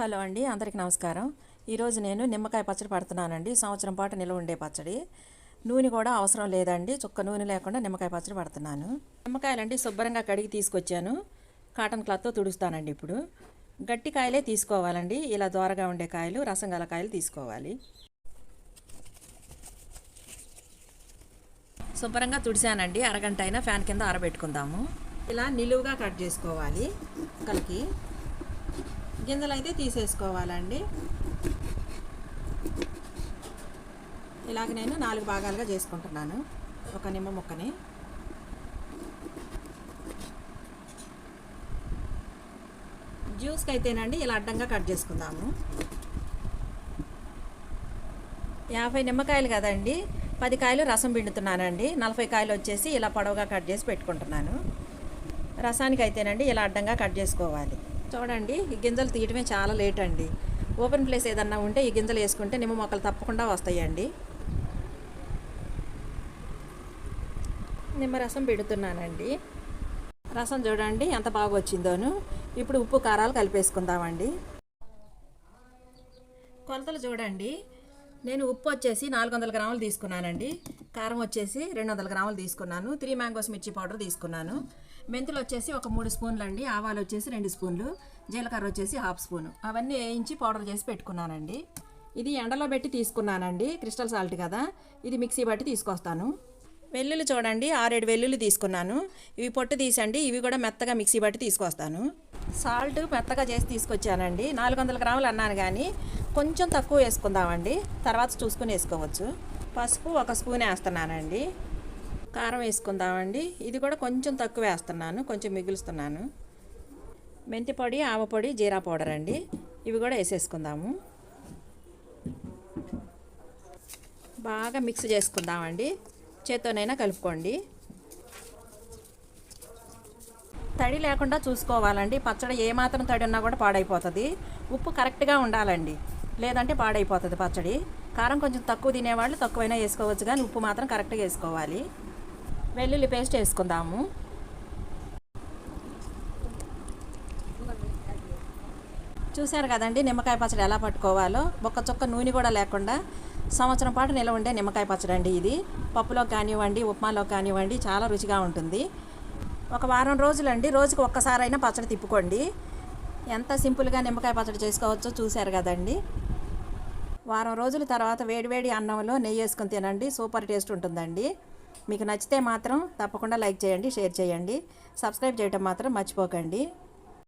Hello అండి అందరికీ నమస్కారం. ఈరోజు నేను నిమ్మకాయ పచ్చడి పడుతున్నానండి. సంవత్సరం పాటు నిల్వ ఉండే పచ్చడి. నూనె కూడా అవసరం లేదండి. చుక్క నూనె లేకుండా నిమ్మకాయ పచ్చడి పడుతున్నాను. నిమ్మకాయలండి శుభ్రంగా కడిగి తీసుకొచ్చాను. కాటన్ క్లాత్తో తుడుస్తానండి ఇప్పుడు. గట్టి కాయలే తీసుకోవాలండి. ఇలా దోరగా ఉండే కాయలు రసం గల కాయలు తీసుకోవాలి. శుభ్రంగా తుడిసానండి అరగంట అయినా ఫ్యాన్ కింద ఆరబెట్టుకుందాము. ఇలా నిలువుగా కట్ చేసుకోవాలి. కలికి గింజలు అయితే తీసేసుకోవాలండి. ఇలాగ నేను నాలుగు భాగాలుగా చేసుకుంటున్నాను. ఒక నిమ్మ ముక్కని. జ్యూస్కి అయితేనండి ఇలా అడ్డంగా కట్ చేసుకుందాము. యాభై నిమ్మకాయలు కదండి. పది కాయలు రసం పిండుతున్నానండి. నలభై కాయలు వచ్చేసి ఇలా పొడవుగా కట్ చేసి పెట్టుకుంటున్నాను. రసానికి అయితేనండి ఇలా అడ్డంగా కట్ చేసుకోవాలి. చూడండి ఈ గింజలు తీయటమే చాలా లేట్ అండి. ఓపెన్ ప్లేస్ ఏదన్నా ఉంటే ఈ గింజలు వేసుకుంటే నిమ్మ మొక్కలు తప్పకుండా వస్తాయండి. నిమ్మరసం పెడుతున్నానండి. రసం చూడండి ఎంత బాగా వచ్చిందోను. ఇప్పుడు ఉప్పు కారాలు కలిపేసుకుందామండి. కొలతలు చూడండి. నేను ఉప్పు వచ్చేసి నాలుగు వందల గ్రాములు తీసుకున్నానండి. కారం వచ్చేసి రెండు వందల గ్రాములు తీసుకున్నాను. త్రీ మ్యాంగోస్ మిర్చి పౌడర్ తీసుకున్నాను. మెంతులు వచ్చేసి ఒక మూడు స్పూన్లు అండి ఆవాలు వచ్చేసి రెండు స్పూన్లు. జీలకర్ర వచ్చేసి హాఫ్ స్పూన్. అవన్నీ వేయించి పౌడర్ చేసి పెట్టుకున్నానండి. ఇది ఎండలో పెట్టి తీసుకున్నానండి. క్రిస్టల్ సాల్ట్ కదా. ఇది మిక్సీ బట్టి తీసుకొస్తాను. వెల్లుల్లి చూడండి. ఆరేడు వెల్లుల్లి తీసుకున్నాను. ఇవి పొట్టు తీసండి. ఇవి కూడా మెత్తగా మిక్సీ బట్టి తీసుకొస్తాను. సాల్ట్ మెత్తగా చేసి తీసుకొచ్చానండి. నాలుగు వందల గ్రాములు అన్నాను కానీ కొంచెం తక్కువ వేసుకుందామండి. తర్వాత చూసుకుని వేసుకోవచ్చు. పసుపు ఒక స్పూన్ వేస్తున్నానండి. కారం వేసుకుందామండి. ఇది కూడా కొంచెం తక్కువ వేస్తున్నాను. కొంచెం మిగులుస్తున్నాను. మెంతి పొడి ఆవపొడి జీరా పౌడర్ అండి. ఇవి కూడా వేసేసుకుందాము. బాగా మిక్స్ చేసుకుందామండి. చేత్తోనైనా కలుపుకోండి. తడి లేకుండా చూసుకోవాలండి. పచ్చడి ఏమాత్రం తడి ఉన్నా కూడా పాడైపోతుంది. ఉప్పు కరెక్ట్గా ఉండాలండి. లేదంటే పాడైపోతుంది పచ్చడి. కారం కొంచెం తక్కువ తినేవాళ్ళు తక్కువైనా వేసుకోవచ్చు కానీ ఉప్పు మాత్రం కరెక్ట్గా వేసుకోవాలి. వెల్లుల్లి పేస్ట్ వేసుకుందాము. చూశారు కదండి నిమ్మకాయ పచ్చడి ఎలా పట్టుకోవాలో? ఒక్క చుక్క నూనె కూడా లేకుండా సంవత్సరం పాటు నిలవ ఉండే నిమ్మకాయ పచ్చడి అండి ఇది. పప్పులో కానివ్వండి ఉప్మాలో కానివ్వండి చాలా రుచిగా ఉంటుంది. ఒక వారం రోజులండి రోజుకి ఒక్కసారైనా పచ్చడి తిప్పుకోండి. ఎంత సింపుల్గా నిమ్మకాయ పచ్చడి చేసుకోవచ్చో చూశారు కదండి. వారం రోజుల తర్వాత వేడివేడి అన్నంలో నెయ్యి వేసుకొని తినండి. సూపర్ టేస్ట్ ఉంటుందండి. మీకు నచ్చితే మాత్రం తప్పకుండా లైక్ చేయండి షేర్ చేయండి. సబ్స్క్రైబ్ చేయటం మాత్రం మర్చిపోకండి.